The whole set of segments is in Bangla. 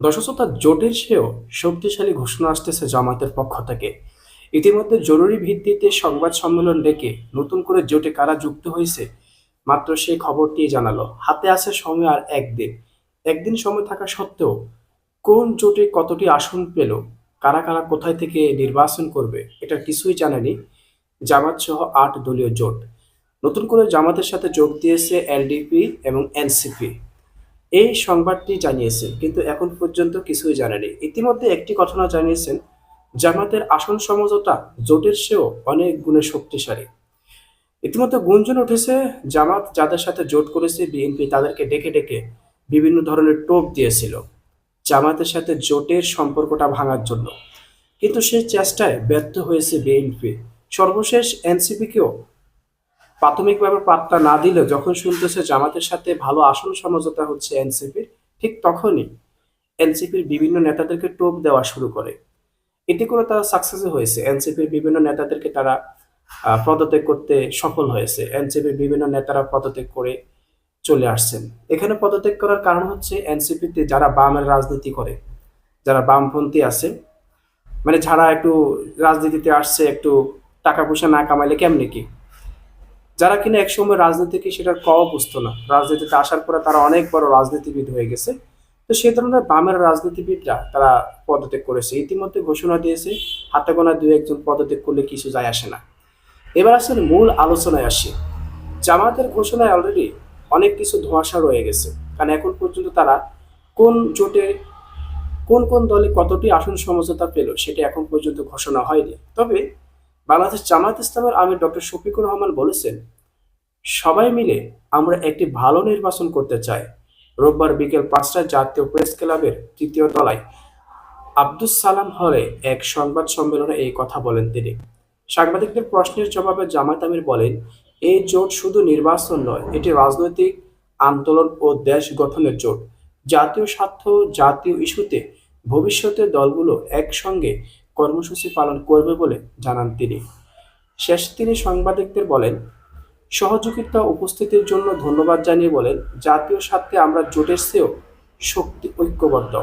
দশশতা জোটের চেয়েও শক্তিশালী ঘোষণা আসতেছে জামাতের পক্ষ থেকে। ইতিমধ্যে জরুরি ভিত্তিতে সংবাদ সম্মেলন ডেকে নতুন করে জোটে কারা যুক্ত হয়েছে, মাত্র সেই খবরটি জানালো। হাতে আছে সময় আর একদিন। একদিন সময় থাকা সত্ত্বেও কোন জোটে কতটি আসন পেল, কারা কারা কোথায় থেকে নির্বাচন করবে, এটা কিছুই জানেনি জামাত সহ আট দলীয় জোট। নতুন করে জামাতের সাথে যোগ দিয়েছে এলডিপি এবং এনসিপি। এই সংবাদটি জানিয়েছেন, কিন্তু এখন পর্যন্ত কিছুই জানেনি ইতিমধ্যে একটি ঘটনা জানিয়েছেন, জামাতের আসন সমঝোতা জোটের চেয়েও অনেক গুণে শক্তিশালী। ইতিমধ্যে গুঞ্জন উঠেছে, জামাত যাদের সাথে জোট করেছে বিএনপি তাদেরকে ডেকে ডেকে বিভিন্ন ধরনের টোপ দিয়েছিল, জামাতের সাথে জোটের সম্পর্কটা ভাঙার জন্য। কিন্তু সেই চেষ্টায় ব্যর্থ হয়েছে বিএনপি। সর্বশেষ এনসিপিকেও প্রাথমিকভাবে পাত্তা না দিলেও যখন শুনতেছে জামাতের সাথে ভালো আসন সমঝোতা হচ্ছে এনসিপির, ঠিক তখনই এনসিপির বিভিন্ন নেতাদেরকে টোপ দেওয়া শুরু করে। এতে করে তারা সাকসেস হয়েছে। এনসিপির বিভিন্ন নেতাদেরকে তারা পদত্যাগ করতে সফল হয়েছে। এনসিপির বিভিন্ন নেতারা পদত্যাগ করে চলে আসছেন। এখানে পদত্যাগ করার কারণ হচ্ছে এনসিপিতে যারা বামের রাজনীতি করে, যারা বামপন্থী আছে মানে যারা একটু রাজনীতিতে আসছে, একটু টাকা পয়সা না কামাইলে কেমনে কি? যারা কিনা একসময় রাজনীতি কি সেটার ক বুঝতো না, রাজনীতিতে আসার পরে তারা অনেক বড় রাজনীতিবিদ হয়ে গেছে। তো সেই ধরনের বামের রাজনীতিবিদরা তারা পদত্যাগ করেছে। ইতিমধ্যে ঘোষণা দিয়েছে, হাতে গোনা দু একজন পদত্যাগ করলে কিছু যায় আসে না। এবার আসলে মূল আলোচনায় আসি। জামাতের ঘোষণায় অলরেডি অনেক কিছু ধোঁয়াশা রয়ে গেছে। কারণ এখন পর্যন্ত তারা কোন জোটে, কোন কোন দলে কতটি আসন সমঝোতা পেল সেটা এখন পর্যন্ত ঘোষণা হয়নি। তবে বাংলাদেশ জামাত ইসলামের আমির ডক্টর শফিকুর রহমান বলেছেন, সবাই মিলে আমরা একটি ভালো নির্বাচন করতে চাই। রোববার বিকেল পাঁচটায় জাতীয় প্রেস ক্লাবের তৃতীয় তলায় আব্দুস সালাম হলে এক সংবাদ সম্মেলনে এই কথা বলেন তিনি। সাংবাদিকদের প্রশ্নের জবাবে জামাত আমির বলেন, এই জোট শুধু নির্বাচন নয়, এটি রাজনৈতিক আন্দোলন ও দেশ গঠনের জোট। জাতীয় স্বার্থ জাতীয় ইস্যুতে ভবিষ্যতে দলগুলো একসঙ্গে কর্মসূচি পালন করবে বলে জানান তিনি। শেষ তিনি সাংবাদিকদের বলেন, সহযোগিতা উপস্থিতির জন্য ধন্যবাদ জানিয়ে বলেন, জাতীয় স্বার্থে আমরা জোটের চেয়েও শক্তি ঐক্যবদ্ধ।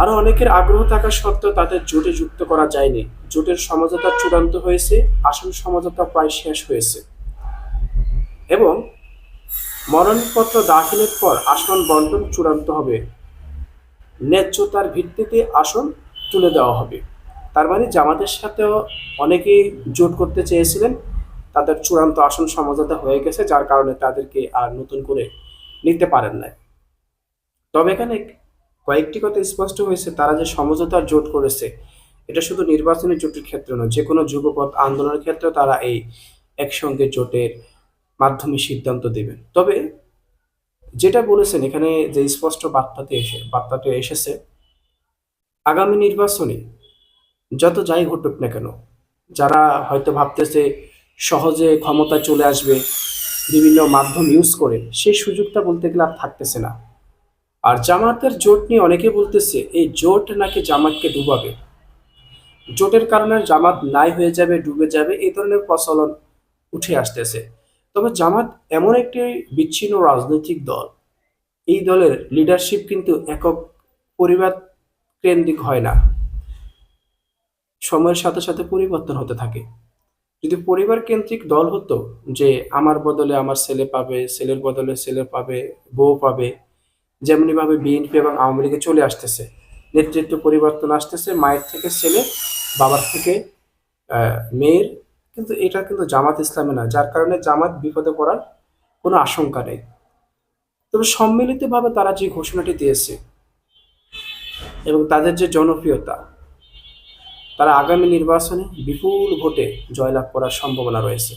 আরও অনেকের আগ্রহ থাকা সত্ত্বেও তাদের জোটে যুক্ত করা যায়নি। জোটের সমঝোতা চূড়ান্ত হয়েছে আসল সমঝোতা প্রায় শেষ হয়েছে। এবং মনোনয়নপত্র দাখিলের পর আসন বন্টন চূড়ান্ত হবে। ন্যায্যতার ভিত্তিতে আসন তুলে দেওয়া হবে। তার মানে জামাতের সাথেও অনেকেই জোট করতে চেয়েছিলেন। তাদের চূড়ান্ত আসন সমঝোতা হয়ে গেছে, যার কারণে তাদেরকে আর নতুন করে নিতে পারেন না তবে এখানে কয়েকটি কথা স্পষ্ট হয়েছে, তারা যে সমঝোতার জোট করেছে, এটা শুধু নির্বাচনী জোটের ক্ষেত্রে নয় যে কোনো যুগপথ আন্দোলনের ক্ষেত্রে তারা এই একসঙ্গে জোটের মাধ্যমে সিদ্ধান্ত দেবেন। তবে যেটা বলেছেন, এখানে যে স্পষ্ট বার্তাতে এসে বার্তাটি এসেছে আগামী নির্বাচনে যত যাই ঘটুক না কেন, যারা হয়তো ভাবতেছে সহজে ক্ষমতা চলে আসবে, বিভিন্ন মাধ্যম ইউজ করে, সেই সুযোগটা বলতে গেলে আর থাকতেছে না। আর জামাতের জোট নিয়ে অনেকে বলতেছে, এই জোট নাকি জামাতকে ডুবাবে? জোটের কারণে জামাত নাই হয়ে যাবে, ডুবে যাবে, এই ধরনের প্রচলন উঠে আসতেছে। তবে জামাত এমন একটি বিচ্ছিন্ন রাজনৈতিক দল। এই দলের লিডারশিপ কিন্তু একক পরিবার কেন্দ্রিক হয় না। সময়ের সাথে সাথে পরিবর্তন হতে থাকে। যদি পরিবার কেন্দ্রিক দল হতো যে আমার বদলে আমার ছেলে পাবে, ছেলের বদলে ছেলে পাবে, বউ পাবে যেমনিভাবে বিএনপি এবং আওয়ামী লীগে চলে আসতেছে, নেতৃত্ব পরিবর্তন আসতেছে, মায়ের থেকে ছেলে, বাবার থেকে মেয়ের, কিন্তু এটা কিন্তু জামাত ইসলামে না, যার কারণে জামাত বিপদে পড়ার কোনো আশঙ্কা নেই। তবে সম্মিলিতভাবে তারা যে ঘোষণাটি দিয়েছে এবং তাদের যে জনপ্রিয়তা তারা আগামী নির্বাচনে বিপুল ভোটে জয়লাভ করার সম্ভাবনা রয়েছে।